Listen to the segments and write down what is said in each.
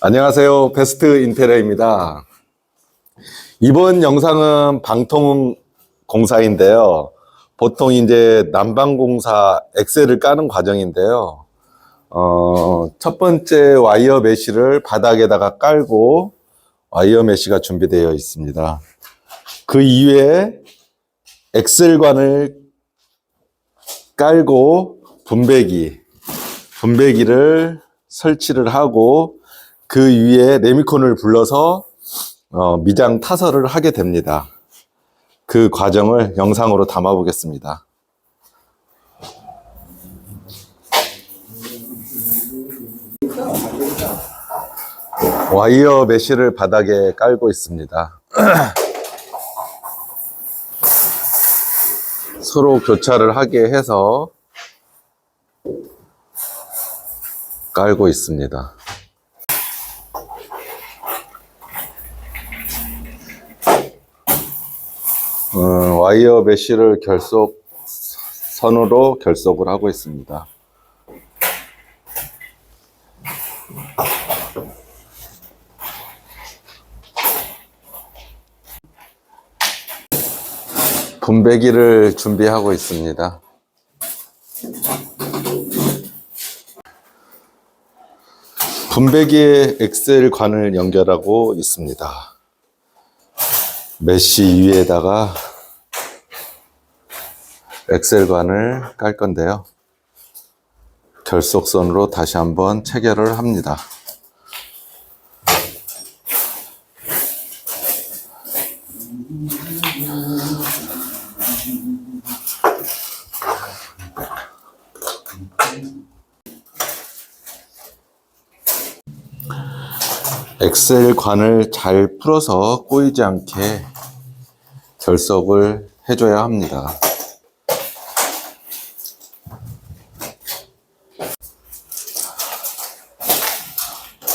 안녕하세요. 베스트 인테리어입니다. 이번 영상은 방통 공사인데요. 보통 이제 난방공사 엑셀을 까는 과정인데요. 어, 첫 번째 와이어 메쉬를 바닥에다가 깔고 와이어 메쉬가 준비되어 있습니다. 그 이후에 엑셀관을 깔고 분배기, 분배기를 설치를 하고 그 위에 레미콘을 불러서 어, 미장 타설을 하게 됩니다. 그 과정을 영상으로 담아 보겠습니다. 와이어 메쉬를 바닥에 깔고 있습니다. 서로 교차를 하게 해서 깔고 있습니다. 어, 와이어 메쉬를 결속 선으로 결속을 하고 있습니다. 분배기를 준비하고 있습니다. 분배기에 엑셀 관을 연결하고 있습니다. 메쉬 위에다가 엑셀관을 깔 건데요. 결속선으로 다시 한번 체결을 합니다. 엑셀 관을 잘 풀어서 꼬이지 않게 결석을 해줘야 합니다.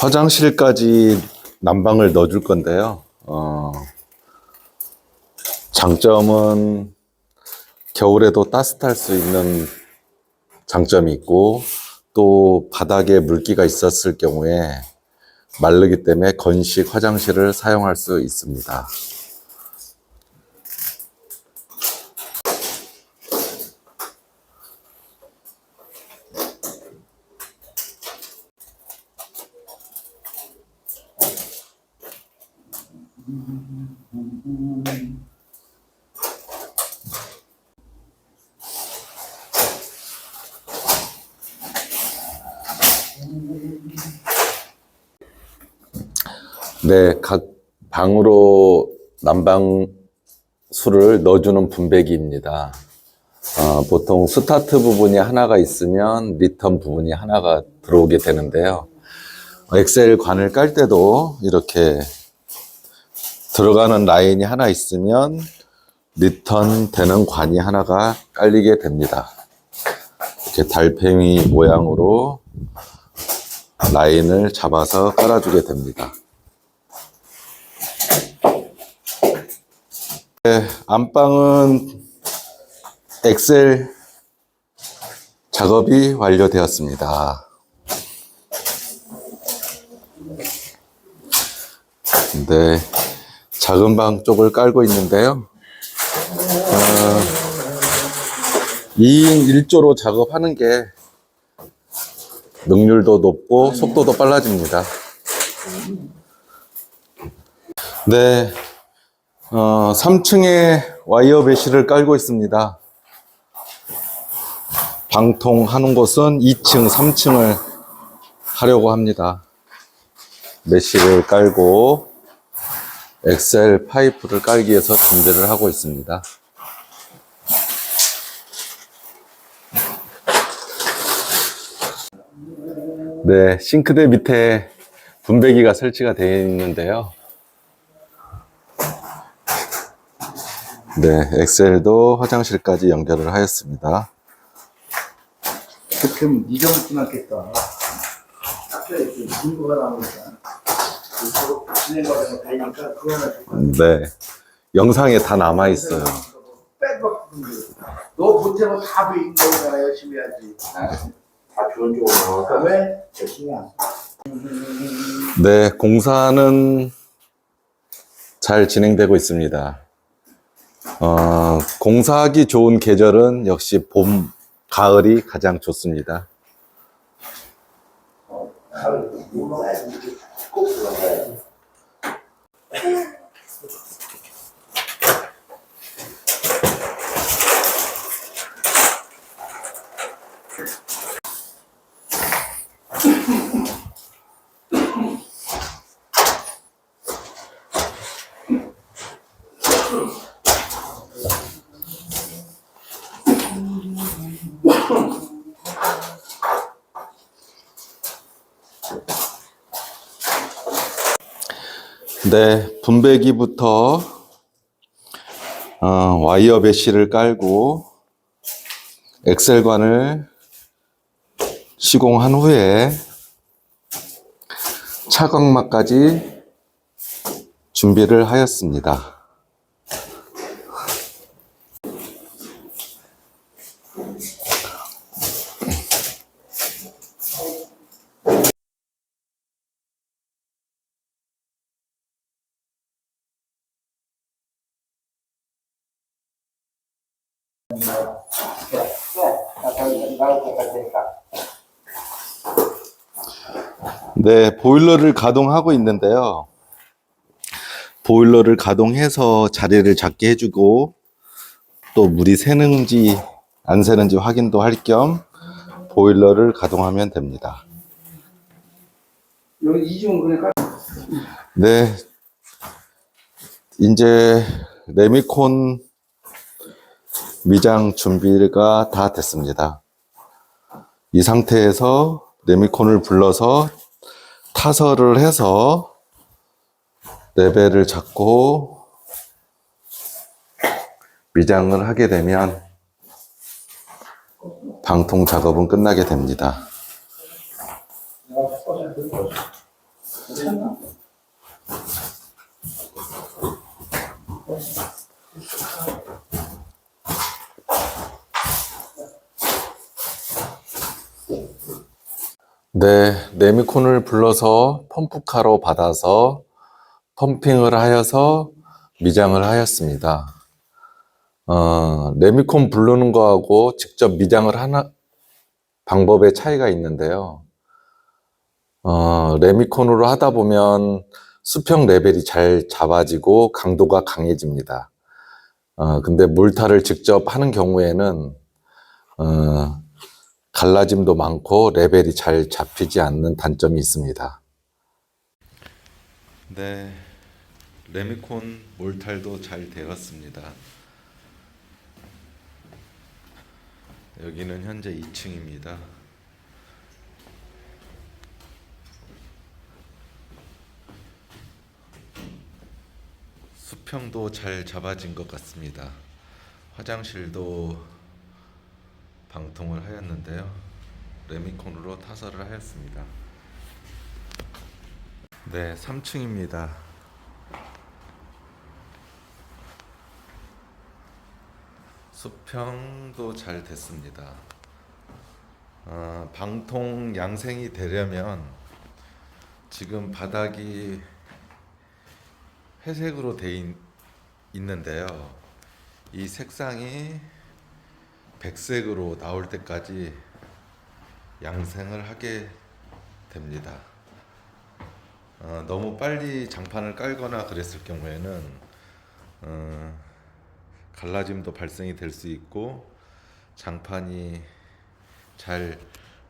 화장실까지 난방을 넣어줄 건데요. 어, 장점은 겨울에도 따뜻할 수 있는 장점이 있고 또 바닥에 물기가 있었을 경우에 마르기 때문에 건식 화장실을 사용할 수 있습니다. 네, 각 방으로 난방 수를 넣어주는 분배기입니다. 어, 보통 스타트 부분이 하나가 있으면 리턴 부분이 하나가 들어오게 되는데요. 엑셀 관을 깔 때도 이렇게 들어가는 라인이 하나 있으면 리턴 되는 관이 하나가 깔리게 됩니다. 이렇게 달팽이 모양으로 라인을 잡아서 깔아주게 됩니다. 네, 안방은 엑셀 작업이 완료되었습니다. 네, 작은 방 쪽을 깔고 있는데요. 어, 2인 1조로 작업하는 게 능률도 높고 속도도 빨라집니다. 네, 어, 3층에 와이어 배시를 깔고 있습니다. 방통하는 곳은 2층, 3층을 하려고 합니다. 메시를 깔고 엑셀 파이프를 깔기 위해서 준비를 하고 있습니다. 네, 싱크대 밑에 분배기가 설치가 되어 있는데요. 네, 엑셀도 화장실까지 연결을 하였습니다. 그럼 이 정도 끝났겠다. 학교에 그 문구가 나오니까. 그 진행과정을 달리니까 그거. 네, 영상에 다 남아 있어요. 백업 너 본체는 다 보인 거잖아 열심히 해야지. 다 좋은 쪽으로 나와서 왜? 열심히. 네, 공사는 잘 진행되고 있습니다. 어, 공사하기 좋은 계절은 역시 봄, 가을이 가장 좋습니다. 가을 물러가야지. 꼭물 네, 분배기부터 어, 와이어 배시를 깔고 엑셀관을 시공한 후에 차광막까지 준비를 하였습니다. 네, 보일러를 가동하고 있는데요. 보일러를 가동해서 자리를 잡게 해주고 또 물이 새는지 안 새는지 확인도 할 겸 보일러를 가동하면 됩니다. 네, 이제 레미콘 미장 준비가 다 됐습니다. 이 상태에서 레미콘을 불러서 타설을 해서 레벨을 잡고 미장을 하게 되면 방통 작업은 끝나게 됩니다. 네, 레미콘을 불러서 펌프카로 받아서 펌핑을 하여서 미장을 하였습니다. 어, 레미콘 부르는 거하고 직접 미장을 하나 방법의 차이가 있는데요. 어, 레미콘으로 하다 보면 수평 레벨이 잘 잡아지고 강도가 강해집니다. 어, 근데 몰타를 직접 하는 경우에는 어, 갈라짐도 많고 레벨이 잘 잡히지 않는 단점이 있습니다. 네, 레미콘 몰탈도 잘 되었습니다. 여기는 현재 2층입니다. 수평도 잘 잡아진 것 같습니다. 화장실도 방통을 하였는데요. 레미콘으로 타설을 하였습니다. 네, 3층입니다. 수평도 잘 됐습니다. 어, 방통 양생이 되려면 지금 바닥이 회색으로 돼 있, 있는데요. 이 색상이 백색으로 나올 때까지 양생을 하게 됩니다. 어, 너무 빨리 장판을 깔거나 그랬을 경우에는 어, 갈라짐도 발생이 될 수 있고 장판이 잘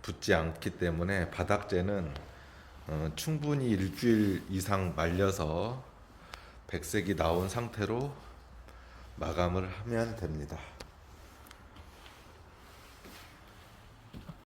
붙지 않기 때문에 바닥재는 어, 충분히 일주일 이상 말려서 백색이 나온 상태로 마감을 하면 됩니다.